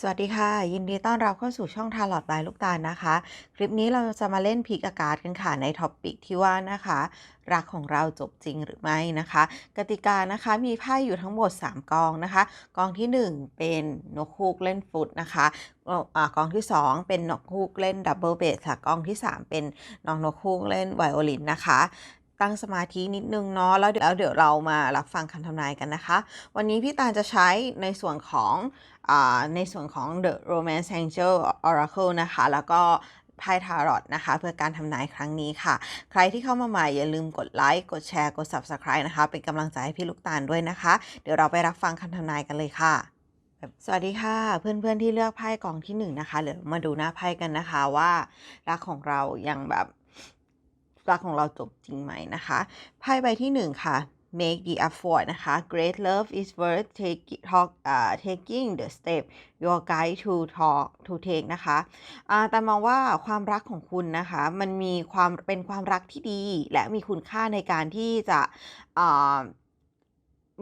สวัสดีค่ะ ยินดีต้อนรับเข้าสู่ช่องทาร์ลอตบายลูกตาลนะคะ คลิปนี้เราจะมาเล่นพิกอากาศกันค่ะ ในท็อปปิกที่ว่านะคะ รักของเราจบจริงหรือไม่นะคะ กติกานะคะมีไพ่อยู่ทั้งหมด 3 กองนะคะ กองทีหนึ่1 เป็นนกฮูกเล่นฟุตนะคะอ่ออ่ากองที่ 2 เป็นนกฮูกเล่นดับเบิลเบสค่ะกองที่ 3 เป็นน้องนกฮูกเล่นไวโอลินนะคะ ตั้งสมาธินิดนึงเนาะแล้วเดี๋ยวแล้วเดี๋ยวเรามารับฟังคำทำนายกันนะคะ วันนี้พี่ตาลจะใช้ในส่วนของอในส่วนของ The Romance Angel Oracle นะคะ แล้วก็ไพ่ทารอตนะคะ เพื่อการทำนายครั้งนี้ค่ะ ใครที่เข้ามาใหม่อย่าลืมกดไลค์กดแชร์กด Subscribe นะคะ เป็นกำลังใจให้พี่ลูกตาลด้วยนะคะ เดี๋ยวเราไปรับฟังคำทำนายกันเลยค่ะสวัสดีค่ะเพื่อนๆที่เลือกไพ่กองที่หนึ่งนะคะเดี๋ยวมาดูหน้าไพ่กันนะคะว่า รักของเรายังแบบ รักของเราจบจริงไหมนะคะไพ่ใบที่หนึ่งค่ะ make the effort นะคะ great love is worth take, talk, uh, taking the step your guide to talk to take นะคะแต่มองว่าความรักของคุณนะคะ มันมีความเป็นความรักที่ดี และมีคุณค่าในการที่จะอ่า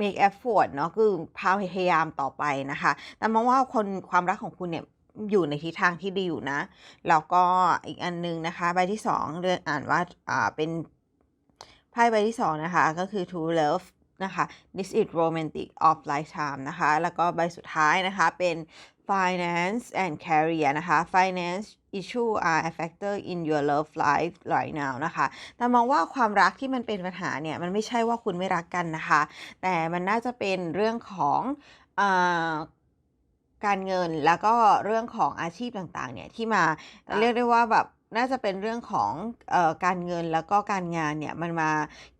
make effort เนาะคือพยายามต่อไปนะคะ แต่มองว่าคนความรักของคุณเนี่ย อยู่ในทิศทางที่ดีอยู่นะแล้วก็อีกอันนึงนะคะใบที่สองเรือนอ่านว่าอ่าเป็นไพ่ใบที่สองนะคะก็คือ true love นะคะ this is romantic of lifetime นะคะแล้วก็ใบสุดท้ายนะคะเป็น finance and career นะคะ finance issue are a factor in your love life right now นะคะ แต่มองว่าความรักที่มันเป็นปัญหาเนี่ยมันไม่ใช่ว่าคุณไม่รักกันนะคะ แต่มันน่าจะเป็นเรื่องของอา การเงินแล้วก็เรื่องของอาชีพต่างๆเนี่ยที่มาเรียกได้ว่าแบบน่าจะเป็นเรื่องของเออการเงินแล้วก็การงานเนี่ยมันมา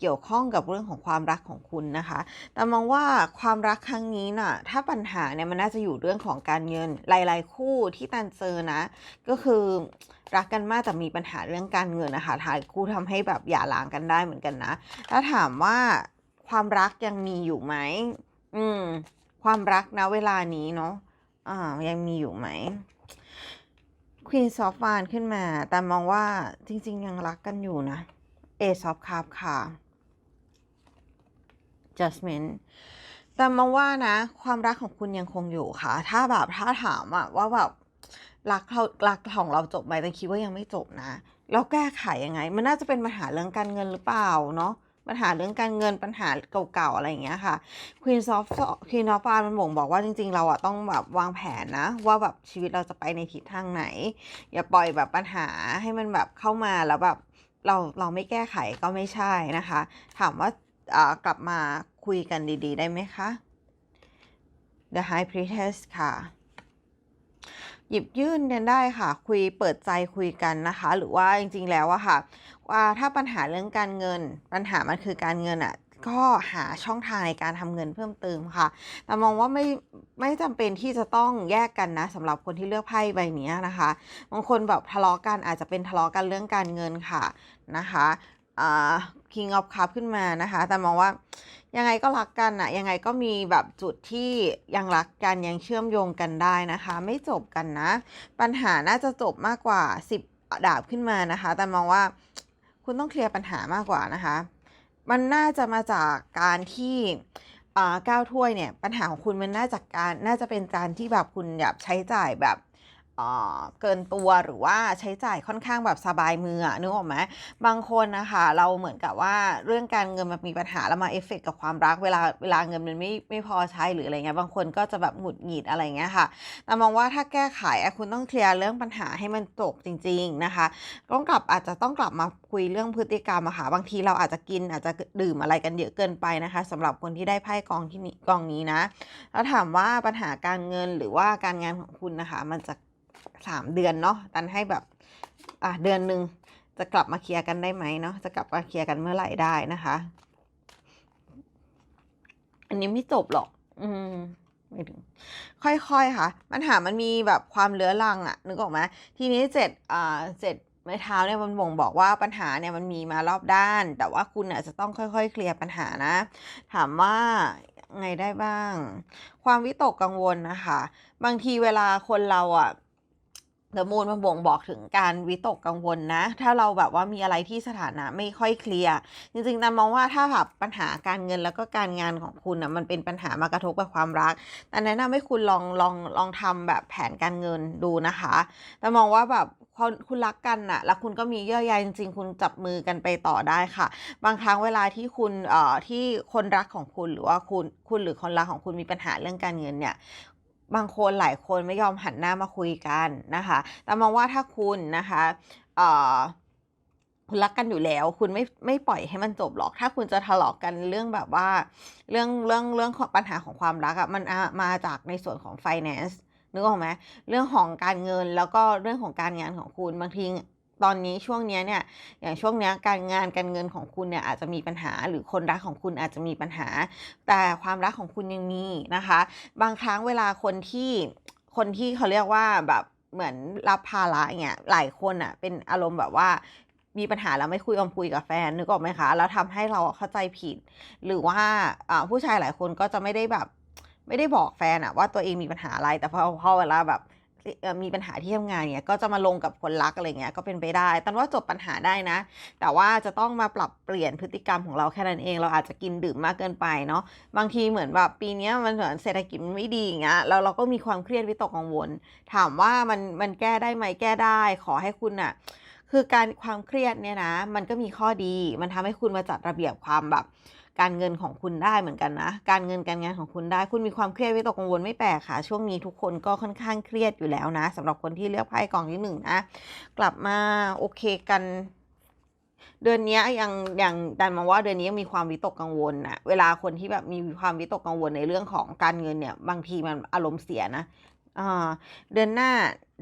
เกี่ยวข้องกับเรื่องของความรักของคุณนะคะ แต่มองว่าความรักครั้งนี้น่ะถ้าปัญหาเนี่ยมันน่าจะอยู่เรื่องของการเงินหลาย ๆ คู่ที่ตันเจอนะ ก็คือรักกันมากแต่มีปัญหาเรื่องการเงินนะคะถ่ายคู่ทำให้แบบหย่าร้างกันได้เหมือนกันนะถ้าถามว่าความรักยังมีอยู่ไหมอืมความรักนะเวลานี้เนาะ อ่ายังมีอยู่ไหม Queen of w a n d ขึ้นมา แต่มองว่าจริง ๆ ยังรักกันอยู่นะ Ace of Cup ค่ะ Judgment แต่มองว่านะ ความรักของคุณยังคงอยู่ค่ะ ถ้าแบบถ้าถามอะว่าแบบรักเรารักของเราจบไหมแต่คิดว่ายังไม่จบนะ แล้วแก้ไขยังไง มันน่าจะเป็นปัญหาเรื่องการเงินหรือเปล่าเนาะ ปัญหาเรื่องการเงินปัญหาเก่าๆอะไรอย่างเงี้ยค่ะ Queen of Queen of w a n d มันบ่งบอกว่าจริงๆ เราอะต้องแบบวางแผนนะ ว่าแบบชีวิตเราจะไปในทิศทางไหน อย่าปล่อยแบบปัญหาให้มันแบบเข้ามาแล้วแบบเราเราไม่แก้ไขก็ไม่ใช่นะคะ ถามว่ากลับมาคุยกันดีๆ ได้ไหมคะ The High Priestess ค่ะ หยิบยื่นกันได้ค่ะ คุยเปิดใจคุยกันนะคะ หรือว่าจริงๆแล้วอะค่ะ ว่าถ้าปัญหาเรื่องการเงิน ปัญหามันคือการเงินอะก็หาช่องทางในการทำเงินเพิ่มเติมค่ะ แต่มองว่าไม่ไม่จำเป็นที่จะต้องแยกกันนะสำหรับคนที่เลือกไพ่ใบนี้นะคะ บางคนแบบทะเลาะกันอาจจะเป็นทะเลาะกันเรื่องการเงินค่ะนะคะ อ่า King of Cup ขึ้นมานะคะ แต่มองว่า ยังไงก็รักกันอะยังไงก็มีแบบจุดที่ยังรักกันยังเชื่อมโยงกันได้นะคะ ไม่จบกันนะ ปัญหาน่าจะจบมากกว่า 10 ดาบขึ้นมานะคะ แต่มองว่าคุณต้องเคลียร์ปัญหามากกว่านะคะ มันน่าจะมาจากการที่อ่าก้าวถ้วยเนี่ยปัญหาของคุณมันน่าจะการน่าจะเป็นการที่แบบคุณแบบใช้จ่ายแบบ เกินตัวหรือว่าใช้จ่ายค่อนข้างแบบสบายมือนึกออกไหมบางคนนะคะเราเหมือนกับว่าเรื่องการเงินมันมีปัญหาแล้วมาเอฟเฟกต์กับความรักเวลาเวลาเงินมันไม่ไม่พอใช้หรืออะไรเงี้ยบางคนก็จะแบบหงุดหงิดอะไรเงี้ยค่ะแต่มองว่าถ้าแก้ไขคุณต้องเคลียร์เรื่องปัญหาให้มันจบจริง ๆนะคะ ต้องกลับอาจจะต้องกลับมาคุยเรื่องพฤติกรรมอะค่ะบางทีเราอาจจะกินอาจจะดื่มอะไรกันเยอะเกินไปนะคะสำหรับคนที่ได้ไพ่กองที่นี้กองนี้นะแล้วถามว่าปัญหาการเงินหรือว่าการงานของคุณนะคะ มันจะ สามเดือนเนาะตันให้แบบอะเดือนหนึ่งจะกลับมาเคลียร์กันได้ไหมเนาะจะกลับมาเคลียร์กันเมื่อไหร่ได้นะคะ อันนี้ไม่จบหรอก อืมไม่ถึงค่อยๆค่ะ ปัญหามันมีแบบความเลื้อรังอะนึกออกไหมทีนี้เจ็ดอ่าเจ็ดไม้เท้าเนี่ยมันบ่งบอกว่าปัญหาเนี่ยมันมีมารอบด้าน แต่ว่าคุณอาจจะต้องค่อย ๆ เคลียร์ปัญหานะ ถามว่าไงได้บ้าง ความวิตกกังวลนะคะ บางทีเวลาคนเราอะ เดอะมูนมันบ่งบอกถึงการวิตกกังวลนะ ถ้าเราแบบว่ามีอะไรที่สถานะไม่ค่อยเคลียร์ จริงๆนันมองว่าถ้าแบบปัญหาการเงินแล้วก็การงานของคุณอะมันเป็นปัญหามากระทบกับความรัก แต่แนะนำให้คุณลองลองลองทำแบบแผนการเงินดูนะคะ แต่มองว่าแบบคุณคุณรักกันน่ะ แล้วคุณก็มีเยื่อใยจริง ๆ คุณจับมือกันไปต่อได้ค่ะ บางครั้งเวลาที่คุณเอ่อที่คนรักของคุณหรือว่าคุณคุณหรือคนรักของคุณมีปัญหาเรื่องการเงินเนี่ย บางคนหลายคนไม่ยอมหันหน้ามาคุยกันนะคะ แต่มองว่าถ้าคุณนะคะเอ่อคุณรักกันอยู่แล้ว คุณไม่ไม่ปล่อยให้มันจบหรอก ถ้าคุณจะทะเลาะกันเรื่องแบบว่า เรื่องเรื่องเรื่องของปัญหาของความรักอะมันมาจากในส่วนของ finance นึกออกไหมเรื่องของการเงินแล้วก็เรื่องของการงานของคุณบางที ตอนนี้ช่วงนี้เนี่ยอย่างช่วงนี้การงานการเงินของคุณเนี่ยอาจจะมีปัญหา หรือคนรักของคุณอาจจะมีปัญหา แต่ความรักของคุณยังมีนะคะ บางครั้งเวลาคนที่คนที่เขาเรียกว่าแบบเหมือนรับภาระเนี่ยหลายคนอะเป็นอารมณ์แบบว่ามีปัญหาแล้วไม่คุยอมคุยกับแฟนนึกออกไหมคะแล้วทำให้เราเข้าใจผิด หรือว่าผู้ชายหลายคนก็จะไม่ได้แบบไม่ได้บอกแฟนอะว่าตัวเองมีปัญหาอะไร แต่พอพอเวลาแบบ มีปัญหาที่ทำงานเนี่ยก็จะมาลงกับคนรักอะไรเงี้ยก็เป็นไปได้ตันว่าจบปัญหาได้นะ แต่ว่าจะต้องมาปรับเปลี่ยนพฤติกรรมของเราแค่นั้นเอง เราอาจจะกินดื่มมากเกินไปเนาะบางทีเหมือนแบบปีนี้มันเหมือนเศรษฐกิจมันไม่ดีอย่างเงี้ยแล้วเราก็มีความเครียดวิตกกังวล ถามว่ามันมันแก้ได้ไหมแก้ได้ ขอให้คุณอะคือการความเครียดเนี่ยนะ มันก็มีข้อดี มันทำให้คุณมาจัดระเบียบความแบบ การเงินของคุณได้เหมือนกันนะ การเงินการงานของคุณได้ คุณมีความเครียดวิตกกังวลไม่แปลกค่ะ ช่วงนี้ทุกคนก็ค่อนข้างเครียดอยู่แล้วนะสำหรับคนที่เลือกไพ่กองที่หนึ่งนะ กลับมาโอเคกันเดือนนี้ยังยังดันมาว่าเดือนนี้ยังมีความวิตกกังวลนะเวลาคนที่แบบมีความวิตกกังวลในเรื่องของการเงินเนี่ย บางทีมันอารมณ์เสียนะเดือนหน้า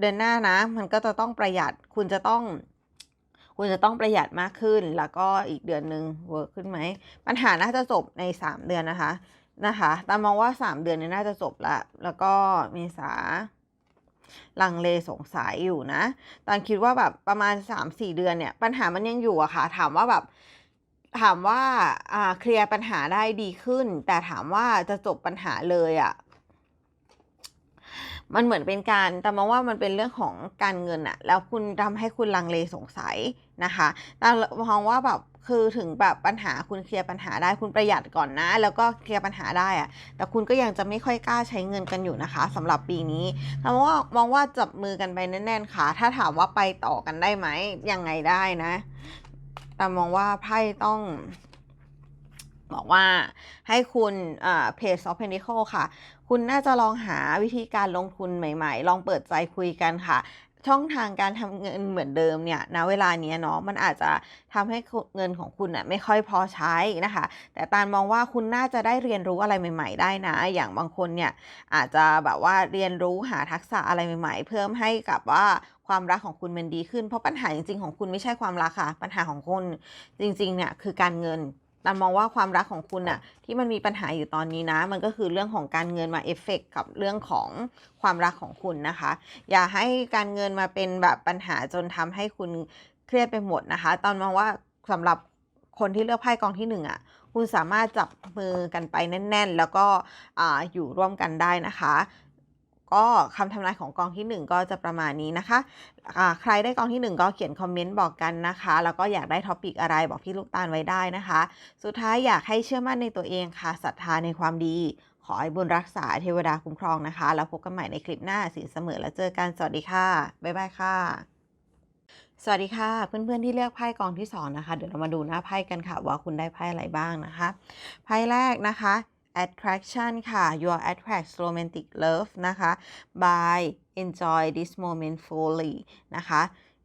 เดือนหน้านะ มันก็จะต้องประหยัดคุณจะต้อง คุณจะต้องประหยัดมากขึ้น แล้วก็อีกเดือนหนึ่งเวิร์กขึ้นไหม ปัญหาน่าจะจบในสามเดือนนะคะ นะคะตามมองว่าสามเดือนนี้น่าจะจบละ แล้วก็เมษาลังเลสงสัยอยู่นะ ตอนคิดว่าแบบประมาณสามสี่เดือนเนี่ย ปัญหามันยังอยู่อะค่ะ ถามว่าแบบถามว่าอ่าเคลียร์ปัญหาได้ดีขึ้น แต่ถามว่าจะจบปัญหาเลยอะ มันเหมือนเป็นการแต่มองว่ามันเป็นเรื่องของการเงินอะแล้วคุณทำให้คุณลังเลสงสัยนะคะแต่มองว่าแบบคือถึงแบบปัญหาคุณเคลียร์ปัญหาได้คุณประหยัดก่อนนะ แล้วก็เคลียร์ปัญหาได้อะแต่คุณก็ยังจะไม่ค่อยกล้าใช้เงินกันอยู่นะคะสำหรับปีนี้แต่มองว่ามองว่าจับมือกันไปแน่นๆค่ะ ถ้าถามว่าไปต่อกันได้ไหมยังไงได้นะ แต่มองว่าไพ่ต้องบอกว่าให้คุณเพจซอฟเพนิคค่ะ คุณน่าจะลองหาวิธีการลงทุนใหม่ ๆ ลองเปิดใจคุยกันค่ะ ช่องทางการทำเงินเหมือนเดิมเนี่ยณเวลานี้เนาะมันอาจจะทำให้เงินของคุณอะไม่ค่อยพอใช้นะคะ แต่ตาลมองว่าคุณน่าจะได้เรียนรู้อะไรใหม่ ๆ ได้นะ อย่างบางคนเนี่ยอาจจะแบบว่าเรียนรู้หาทักษะอะไรใหม่ ๆ เพิ่มให้กับว่าความรักของคุณมันดีขึ้น เพราะปัญหาจริงๆของคุณไม่ใช่ความรักค่ะ ปัญหาของคุณจริงๆเนี่ยคือการเงิน ตามมองว่าความรักของคุณน่ะที่มันมีปัญหาอยู่ตอนนี้นะ มันก็คือเรื่องของการเงินมาเอฟเฟกกับเรื่องของความรักของคุณนะคะ อย่าให้การเงินมาเป็นแบบปัญหาจนทำให้คุณเครียดไปหมดนะคะ ตอนมองว่าสำหรับคนที่เลือกไพ่กองที่หนึ่งอะคุณสามารถจับมือกันไปแน่น ๆ แล้วก็อ่าอยู่ร่วมกันได้นะคะ ก็คำทำนายของกองที่ 1 ก็จะประมาณนี้นะคะะใครได้กองที่ 1 ก็เขียนคอมเมนต์บอกกันนะคะ แล้วก็อยากได้ท็อปิกอะไรบอกพี่ลูกตาลไว้ได้นะคะ สุดท้ายอยากให้เชื่อมั่นในตัวเองค่ะศรัทธาในความดี ขอให้บุญรักษาเทวดาคุ้มครองนะคะ แล้วพบกันใหม่ในคลิปหน้าสินเสมอแล้วเจอกันสวัสดีค่ะ บ๊ายบายค่ะสวัสดีค่ะ เพื่อนๆที่เลือกไพ่กองที่ 2 นะคะ เดี๋ยวเรามาดูหน้าไพ่กันค่ะ ว่าคุณได้ไพ่อะไรบ้างนะคะ ไพ่แรกนะคะ attraction ค่ะ your attracts romantic love นะคะ by enjoy this moment fully นะคะ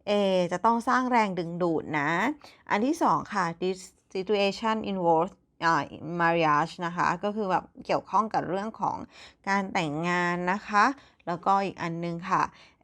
A จะต้องสร้างแรงดึงดูดนะ อันที่สองค่ะ this situation involves อ่า marriage นะคะ ก็คือแบบเกี่ยวข้องกับเรื่องของการแต่งงานนะคะ แล้วก็อีกอันนึงค่ะ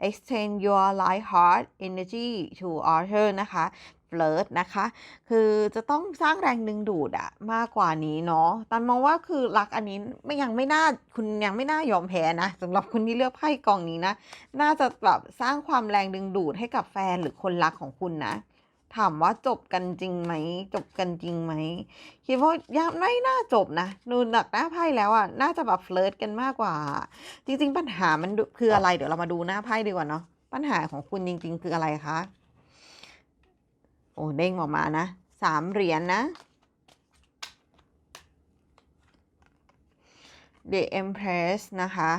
extend your light heart energy to other นะคะ flirt นะคะ คือจะต้องสร้างแรงดึงดูดอะมากกว่านี้เนาะตันมองว่าคือรักอันนี้ไม่ยังไม่น่าคุณยังไม่น่ายอมแพ้นะสำหรับคนที่เลือกไพ่กองนี้นะ น่าจะแบบสร้างความแรงดึงดูดให้กับแฟนหรือคนรักของคุณนะถามว่าจบกันจริงไหม จบกันจริงไหมคิดว่ายังไม่น่าจบนะดูหนักหน้าไพ่แล้วอะน่าจะแบบเฟลิร์ตกันมากกว่า จริง ๆ ปัญหามันคืออะไรเดี๋ยวเรามาดูหน้าไพ่ดีกว่าเนาะปัญหาของคุณจริง ๆ คืออะไรคะ โอ้เด้งออกมานะสามเหรียญนะ The Empress นะคะ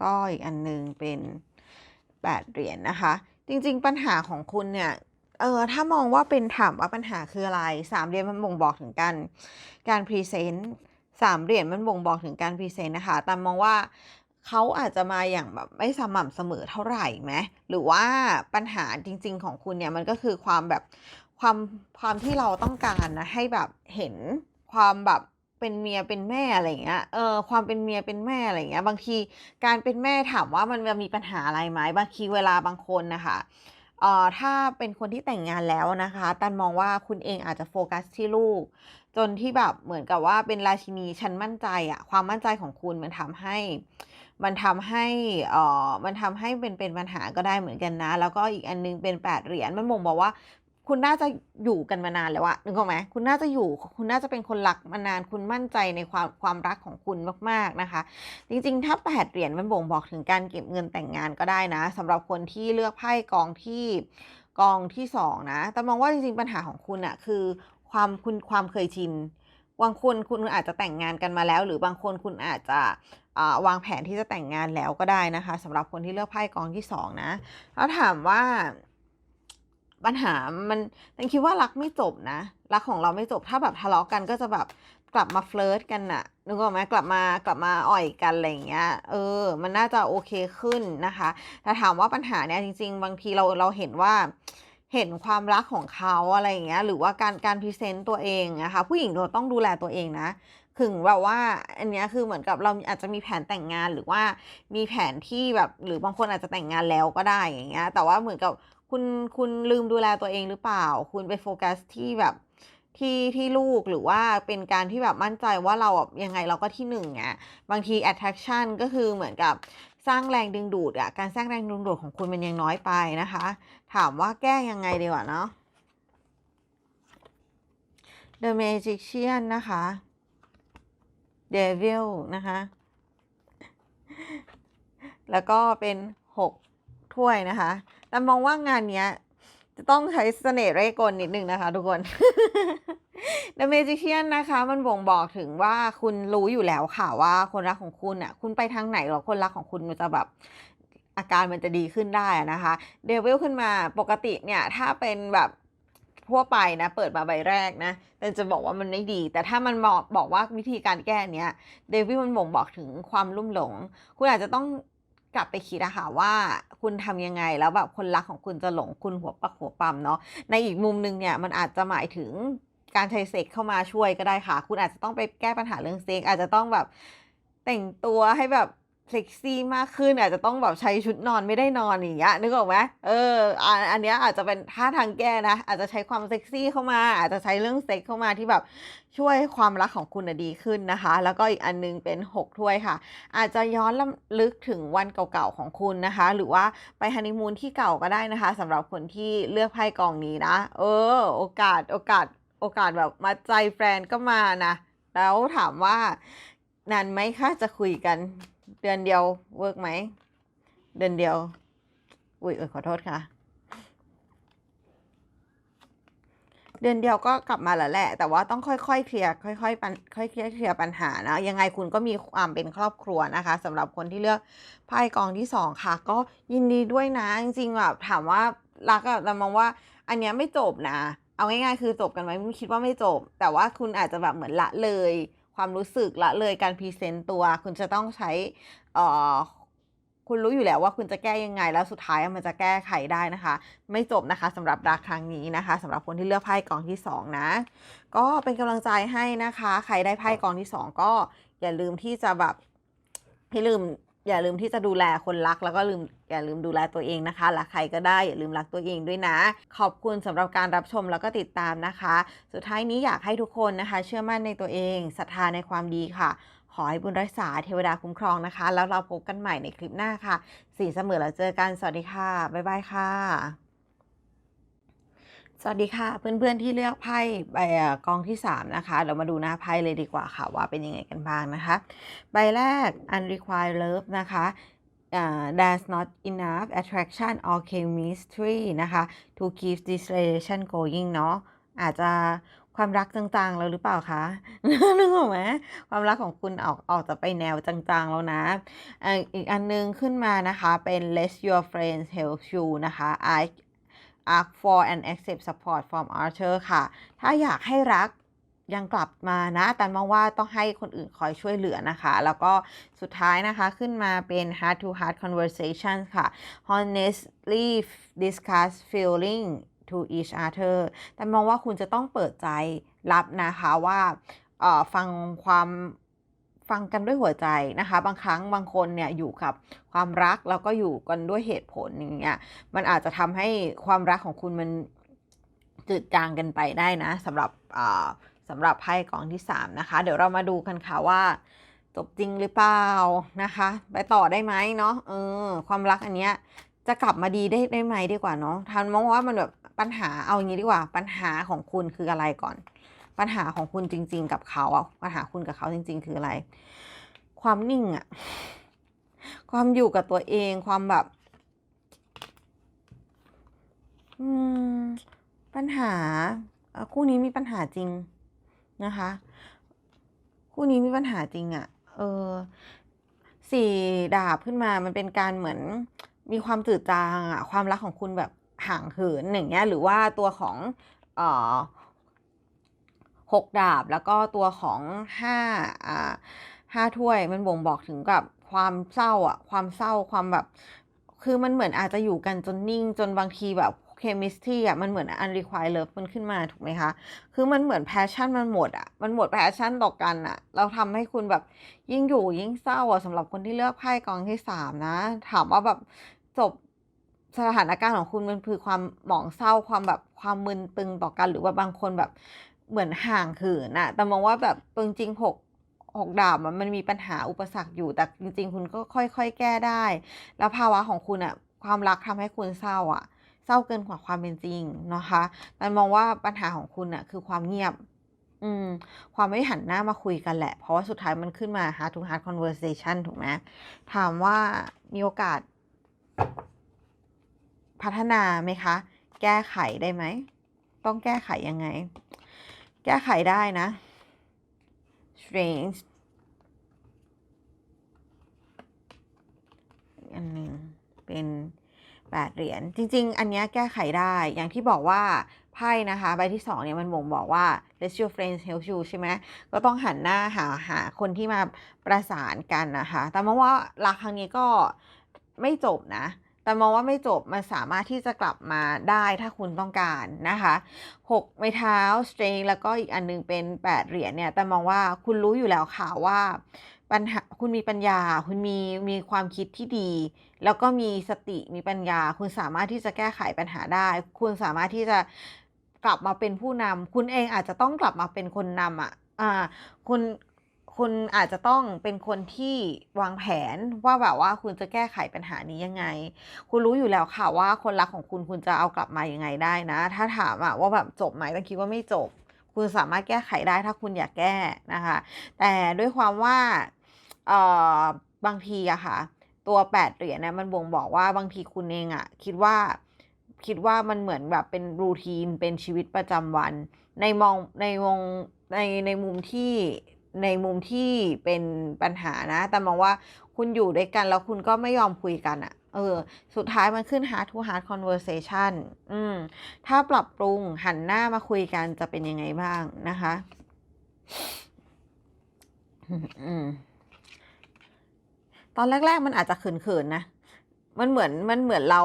ก็อีกอันหนึ่งเป็นแปดเหรียญนะคะ จริงๆปัญหาของคุณเนี่ยเออถ้ามองว่าเป็นถามว่าปัญหาคืออะไรสามเหรียญมันบ่งบอกถึงการการพรีเซนต์สามเหรียญมันบ่งบอกถึงการพรีเซนต์นะคะแต่มองว่า เขาอาจจะมาอย่างแบบไม่สม่ำเสมอเท่าไหร่ไหมหรือว่าปัญหาจริง ๆ ของคุณเนี่ยมันก็คือความแบบความความที่เราต้องการนะให้แบบเห็นความแบบเป็นเมียเป็นแม่อะไรเงี้ย เออความเป็นเมียเป็นแม่อะไรเงี้ย บางทีการเป็นแม่ถามว่ามันจะมีปัญหาอะไรไหมบางทีเวลาบางคนนะคะเอ่อถ้าเป็นคนที่แต่งงานแล้วนะคะตันมองว่าคุณเองอาจจะโฟกัสที่ลูก จนที่แบบเหมือนกับว่าเป็นราชินีฉันมั่นใจอะความมั่นใจของคุณมันทำให้ มันทำให้อ่อมันทำให้เป็นเป็นปัญหาก็ได้เหมือนกันนะ แล้วก็อีกอันนึงเป็นแปดเหรียญมันบ่งบอกว่าคุณน่าจะอยู่กันมานานแล้วอะนึกออกไหมคุณน่าจะอยู่ คุณน่าจะเป็นคนรักมานาน คุณมั่นใจในความความรักของคุณมากๆนะคะ จริงๆ ถ้าแปดเหรียญมันบ่งบอกถึงการเก็บเงินแต่งงานก็ได้นะสำหรับคนที่เลือกไพ่กองที่กองที่สองนะ แต่มองว่าจริงๆ ปัญหาของคุณอะคือความคุณความเคยชิน บางคนคุณอาจจะแต่งงานกันมาแล้ว หรือบางคนคุณอาจจะวางแผนที่จะแต่งงานแล้วก็ได้นะคะสำหรับคนที่เลือกไพ่กองที่สองนะแล้วถามว่าปัญหามันตันคิดว่ารักไม่จบนะ รักของเราไม่จบถ้าแบบทะเลาะกันก็จะแบบกลับมาเฟลิร์ตกันน่ะนึกออกไหมกลับมากลับมาอ่อยกันอะไรอย่างเงี้ยเออ มันน่าจะโอเคขึ้นนะคะแต่ถามว่าปัญหาเนี้ยจริง ๆ บางทีเราเราเห็นว่า เห็นความรักของเขาอะไรอย่างเงี้ยหรือว่าการการพรีเซนต์ตัวเองนะคะผู้หญิงเราต้องดูแลตัวเองนะถึงแบบว่าอันเนี้ยคือเหมือนกับเราอาจจะมีแผนแต่งงานหรือว่ามีแผนที่แบบหรือบางคนอาจจะแต่งงานแล้วก็ได้อย่างเงี้ยแต่ว่าเหมือนกับคุณคุณลืมดูแลตัวเองหรือเปล่า คุณไปโฟกัสที่แบบที่ที่ลูกหรือว่าเป็นการที่แบบมั่นใจว่าเราแบบยังไงเราก็ที่หนึ่งไงบางที attraction ก็คือเหมือนกับ สร้างแรงดึงดูดอะการสร้างแรงดึงดูดของคุณมันยังน้อยไปนะคะ ถามว่าแก้ยังไงดีกว่าเนาะ The Magician นะคะ Devil นะคะ แล้วก็เป็น 6 ถ้วยนะคะ แต่มองว่างานเนี้ย จะต้องใช้เสน่ห์เร่กลนิดนึงนะคะทุกคน The Magician นะคะ มันบ่งบอกถึงว่าคุณรู้อยู่แล้วค่ะว่าคนรักของคุณอะ คุณไปทางไหนหรอคนรักของคุณมันจะแบบอาการมันจะดีขึ้นได้นะคะเดวิลขึ้นมาปกติเนี่ย ถ้าเป็นแบบทั่วไปนะเปิดมาใบแรกนะแต่จะบอกว่ามันไม่ดี แต่ถ้ามันบอกบอกว่าวิธีการแก้เนี้ยเดวิลมันบ่งบอกถึงความลุ่มหลง คุณอาจจะต้อง ลับไปคิดนะคะว่าคุณทำยังไงแล้วแบบคนรักของคุณจะหลงคุณหัวปักหัวปั๊มเนาะในอีกมุมนึงเนี่ยมันอาจจะหมายถึงการใช้เซ็กเข้ามาช่วยก็ได้ค่ะ คุณอาจจะต้องไปแก้ปัญหาเรื่องเซ็กอาจจะต้องแบบแต่งตัวให้แบบ เซ็กซี่มากขึ้นอาจจะต้องแบบใช้ชุดนอนไม่ได้นอนอย่างเงี้ยนึกออกไหมเอออันอันเนี้ยอาจจะเป็นท่าทางแก้นะ อาจจะใช้ความเซ็กซี่เข้ามา อาจจะใช้เรื่องเซ็กเข้ามาที่แบบช่วยให้ความรักของคุณดีขึ้นนะคะ แล้วก็อีกอันนึงเป็น 6 ถ้วยค่ะ อาจจะย้อนล,ลึกถึงวันเก่าๆของคุณนะคะ หรือว่าไปฮันนีมูนที่เก่าก็ได้นะคะสำหรับคนที่เลือกไพ่กองนี้นะ เออ โอกาสโอกาสโอกาสแบบมาใจแฟนก็มานะแล้วถามว่านานไหมคะจะคุยกัน เดือนเดียวเวิร์กไหม เดือนเดียว อุ้ยเออขอโทษค่ะ เดือนเดียวก็กลับมาแล้วแหละ แต่ว่าต้องค่อยๆเคลียร์ค่อยๆปัญค่อยๆเคลียร์ปัญหานะ ยังไงคุณก็มีความเป็นครอบครัวนะคะสำหรับคนที่เลือกไพ่กองที่สองค่ะ ก็ยินดีด้วยนะ จริงๆแบบถามว่ารักอะแต่มองว่า อันเนี้ยไม่จบนะ เอาง่ายๆ คือจบกันไหมคิดว่าไม่จบ แต่ว่าคุณอาจจะแบบเหมือนละเลย ความรู้สึกละเลยการพรีเซนต์ตัว คุณจะต้องใช้อ่อคุณรู้อยู่แล้วว่าคุณจะแก้ยังไง แล้วสุดท้ายมันจะแก้ไขได้นะคะ ไม่จบนะคะสำหรับรักครั้งนี้นะคะสำหรับคนที่เลือกไพ่กองที่สองนะ ก็เป็นกำลังใจให้นะคะ ใครได้ไพ่กองที่สองก็อย่าลืมที่จะแบบให้ลืม อย่าลืมที่จะดูแลคนรัก แล้วก็ลืมอย่าลืมดูแลตัวเองนะคะรักใครก็ได้อย่าลืมรักตัวเองด้วยนะ ขอบคุณสำหรับการรับชมแล้วก็ติดตามนะคะ สุดท้ายนี้อยากให้ทุกคนนะคะ เชื่อมั่นในตัวเองศรัทธาในความดีค่ะ ขอให้บุญรักษาเทวดาคุ้มครองนะคะ แล้วเราพบกันใหม่ในคลิปหน้าค่ะสีเสมอแล้วเจอกันสวัสดีค่ะบ๊ายบายค่ะ สวัสดีค่ะเพื่อนๆที่เลือกไพ่ใบกองที่ 3 นะคะ เรามาดูหน้าไพ่เลยดีกว่าค่ะว่าเป็นยังไงกันบ้างนะคะ ใบแรก unrequired love นะคะอ่า there's not enough attraction or chemistry นะคะ to keep this relation going เนาะอาจจะความรักจางๆแล้วหรือเปล่าคะนึกออกไหมความรักของคุณออกออกจะไปแนวจางๆแล้วนะ อีกอันนึงขึ้นมานะคะเป็น let your friends help you นะคะ ask for and accept support from Arthur ค่ะ ถ้าอยากให้รักยังกลับมานะแต่มองว่าต้องให้คนอื่นคอยช่วยเหลือนะคะ แล้วก็สุดท้ายนะคะขึ้นมาเป็น heart to heart conversation ค่ะ honestly discuss feeling to each other แต่มองว่าคุณจะต้องเปิดใจรับนะคะว่าฟังความ ฟังกันด้วยหัวใจนะคะ บางครั้งบางคนเนี่ยอยู่กับความรักแล้วก็อยู่กันด้วยเหตุผลอย่างเงี้ยมันอาจจะทำให้ความรักของคุณมันจืดจางกันไปได้นะสำหรับอ่าสำหรับไพ่กองที่ 3 นะคะ เดี๋ยวเรามาดูกันค่ะว่าจบจริงหรือเปล่านะคะ ไปต่อได้ไหมเนาะเออความรักอันเนี้ยจะกลับมาดีได้ได้ไหมดีกว่าเนาะทันมองว่ามันแบบปัญหาเอาอย่างนี้ดีกว่าปัญหาของคุณคืออะไรก่อน ปัญหาของคุณจริง ๆ กับเขาอะปัญหาคุณกับเขาจริง ๆ คืออะไร ความนิ่งอะความอยู่กับตัวเองความแบบ อืม ปัญหาคู่นี้มีปัญหาจริงนะคะ คู่นี้มีปัญหาจริงอะ่ะ เออสี่ดาบขึ้นมามันเป็นการเหมือนมีความจืดจางอะความรักของคุณแบบห่างเหินอย่างเงี้ย หรือว่าตัวของ เอ่อ หกดาบ แล้วก็ตัวของห้าอ่าห้าถ้วยมันบ่งบอกถึงกับความเศร้าอะ ความเศร้าความแบบ คือมันเหมือนอาจจะอยู่กันจนนิ่งจนบางทีแบบเคมิสตรีอะมันเหมือน unrequited love มันขึ้นมาถูกไหมคะ คือมันเหมือนแพชชั่นมันหมดอะ มันหมดแพชชั่นต่อกันอะ เราทำให้คุณแบบยิ่งอยู่ยิ่งเศร้าอะสำหรับคนที่เลือกไพ่กองที่สามนะ ถามว่าแบบจบสถานการณ์ของคุณมันคือความหมองเศร้าความแบบความมึนตึงต่อกัน หรือว่าบางคนแบบ เหมือนห่างเหินอะแต่มองว่าแบบจริงๆหกหกดาบมันมีปัญหาอุปสรรคอยู่แต่จริง ๆ คุณก็ค่อย ๆ แก้ได้ แล้วภาวะของคุณอะความรักทำให้คุณเศร้าอะเศร้าเกินกว่าความเป็นจริงนะคะแต่มองว่าปัญหาของคุณอะคือความเงียบ อืม ความไม่หันหน้ามาคุยกันแหละ เพราะว่าสุดท้ายมันขึ้นมา hard to hard conversation ถูกไหมถามว่ามีโอกาส พัฒนาไหมคะ แก้ไขได้ไหม ต้องแก้ไขยังไง แก้ไขได้นะ strange อันหนึ่งเป็นแปดเหรียญจริง ๆ อันนี้แก้ไขได้อย่างที่บอกว่าไพ่นะคะใบที่สองเนี่ยมันบ่งบอกว่า let your friends help you ใช่ไหมก็ต้องหันหน้าหาหาคนที่มาประสานกันนะคะ แต่มองว่ารักครั้งนี้ก็ไม่จบนะ แต่มองว่าไม่จบมันสามารถที่จะกลับมาได้ถ้าคุณต้องการนะคะ6ไม้เท้า string แล้วก็อีกอันนึงเป็น 8 เหรียญเนี่ยแต่มองว่าคุณรู้อยู่แล้วค่ะว่าปัญหาคุณมีปัญญา คุณมีมีความคิดที่ดี แล้วก็มีสติมีปัญญา คุณสามารถที่จะแก้ไขปัญหาได้ คุณสามารถที่จะกลับมาเป็นผู้นำคุณเองอาจจะต้องกลับมาเป็นคนนำอะอ่าคุณ คุณอาจจะต้องเป็นคนที่วางแผนว่าแบบว่าคุณจะแก้ไขปัญหานี้ยังไง คุณรู้อยู่แล้วค่ะว่าคนรักของคุณคุณจะเอากลับมายังไงได้นะ ถ้าถามอะว่าแบบจบไหมต้องคิดว่าไม่จบ คุณสามารถแก้ไขได้ถ้าคุณอยากแก้นะคะ แต่ด้วยความว่าเอ่อบางทีอะค่ะ ตัวแปดเหรียญเนี่ยมันบ่งบอกว่าบางทีคุณเองอะคิดว่าคิดว่ามันเหมือนแบบเป็นรูทีนเป็นชีวิตประจำวัน ในมองในวงในในมุมที่ ในมุมที่เป็นปัญหานะ แต่มองว่าคุณอยู่ด้วยกันแล้วคุณก็ไม่ยอมคุยกันอะเออ สุดท้ายมันขึ้น hard to hard conversation อืม ถ้าปรับปรุงหันหน้ามาคุยกันจะเป็นยังไงบ้างนะคะ อืมตอนแรก ๆ มันอาจจะเขินๆนะ มันเหมือนมันเหมือนเรา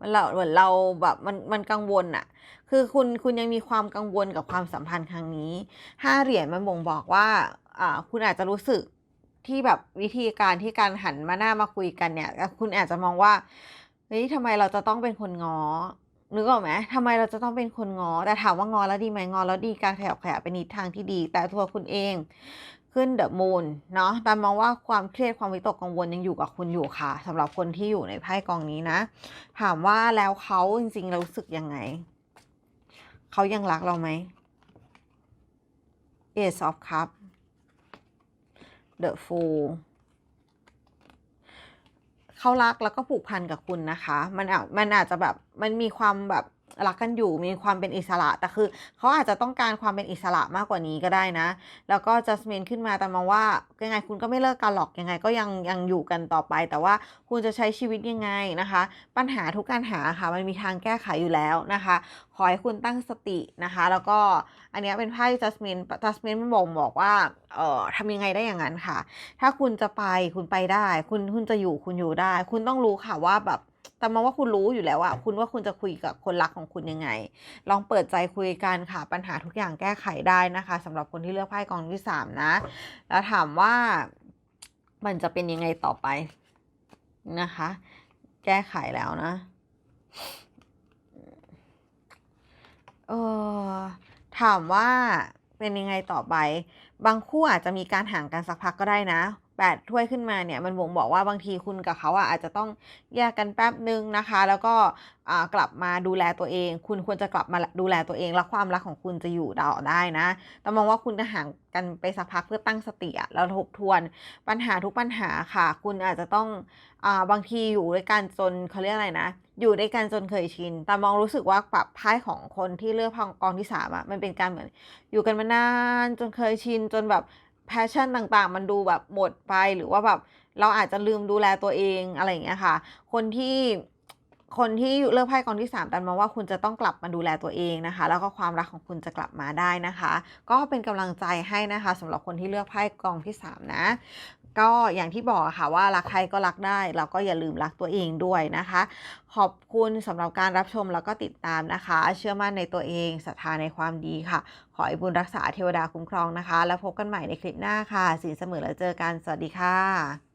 มันเราเหมือนเราแบบมันมันกังวลอะคือคุณคุณยังมีความกังวลกับความสัมพันธ์ครั้งนี้ห้าเหรียญมันบ่งบอกว่าอ่าคุณอาจจะรู้สึกที่แบบวิธีการที่การหันมาหน้ามาคุยกันเนี่ย คุณอาจจะมองว่าเฮ้ยทำไมเราจะต้องเป็นคนงอนึกออกไหมทำไมเราจะต้องเป็นคนงอ แต่ถามว่างอแล้วดีไหมงอแล้วดีการขยับขยายไปในทางที่ดี แต่ตัวคุณเอง ขึ้นเดอะมูนเนาะแต่มองว่าความเครียดความวิตกกังวลยังอยู่กับคุณอยู่ค่ะสำหรับคนที่อยู่ในไพ่กองนี้นะ ถามว่าแล้วเขาจริงๆเรารู้สึกยังไง เขายังรักเราไหม Ace of Cup The Fool เขารักแล้วก็ผูกพันกับคุณนะคะ มันอาจมันอาจจะแบบมันมีความแบบ รักกันอยู่มีความเป็นอิสระแต่คือเขาอาจจะต้องการความเป็นอิสระมากกว่านี้ก็ได้นะ แล้วก็จัสมินขึ้นมาแต่มองว่ายังไงคุณก็ไม่เลิกกันหรอกยังไงก็ยังยังอยู่กันต่อไป แต่ว่าคุณจะใช้ชีวิตยังไงนะคะ ปัญหาทุกการหาค่ะมันมีทางแก้ไขอยู่แล้วนะคะ ขอให้คุณตั้งสตินะคะ แล้วก็อันนี้เป็นไพ่จัสมินจัสมินมันบ่งบอกว่าเอ่อทำยังไงได้อย่างนั้นค่ะ ถ้าคุณจะไปคุณไปได้ คุณคุณจะอยู่คุณอยู่ได้ คุณต้องรู้ค่ะว่าแบบ แต่มองว่าคุณรู้อยู่แล้วอะคุณว่าคุณจะคุยกับคนรักของคุณยังไง ลองเปิดใจคุยกันค่ะ ปัญหาทุกอย่างแก้ไขได้นะคะสำหรับคนที่เลือกไพ่กองที่สามนะ แล้วถามว่ามันจะเป็นยังไงต่อไปนะคะ แก้ไขแล้วนะ เออถามว่าเป็นยังไงต่อไป บางคู่อาจจะมีการห่างกันสักพักก็ได้นะ แปดถ้วยขึ้นมาเนี่ยมันบ่งบอกว่าบางทีคุณกับเขาอะอาจจะต้องแยกกันแป๊บนึงนะคะ แล้วก็กลับมาดูแลตัวเอง คุณควรจะกลับมาดูแลตัวเองแล้วความรักของคุณจะอยู่ต่อได้นะแต่มองว่าคุณจะห่างกันไปสักพักเพื่อตั้งสติแล้วทบทวนปัญหาทุกปัญหาค่ะ คุณอาจจะต้องอบางทีอยู่ด้วยกันจนเขาเรียกอะไรนะ อยู่ด้วยกันจนเคยชิน แต่มองรู้สึกว่าปรับไพ่ของคนที่เลือกพกองที่สามอะมันเป็นการเหมือน อยู่กันมานานจนเคยชินจนแบบ แพชชั่นต่างๆ มันดูแบบหมดไปหรือว่าแบบเราอาจจะลืมดูแลตัวเองอะไรอย่างเงี้ยค่ะ คนที่คนที่เลือกไพ่กองที่ 3 ตันมาว่าคุณจะต้องกลับมาดูแลตัวเองนะคะ แล้วก็ความรักของคุณจะกลับมาได้นะคะ ก็เป็นกำลังใจให้นะคะสำหรับคนที่เลือกไพ่กองที่ 3 นะ ก็อย่างที่บอกค่ะว่ารักใครก็รักได้แล้วก็อย่าลืมรักตัวเองด้วยนะคะ ขอบคุณสำหรับการรับชมแล้วก็ติดตามนะคะ เชื่อมั่นในตัวเองศรัทธาในความดีค่ะ ขอให้บุญรักษาเทวดาคุ้มครองนะคะ แล้วพบกันใหม่ในคลิปหน้าค่ะสินเสมอแล้วเจอกันสวัสดีค่ะ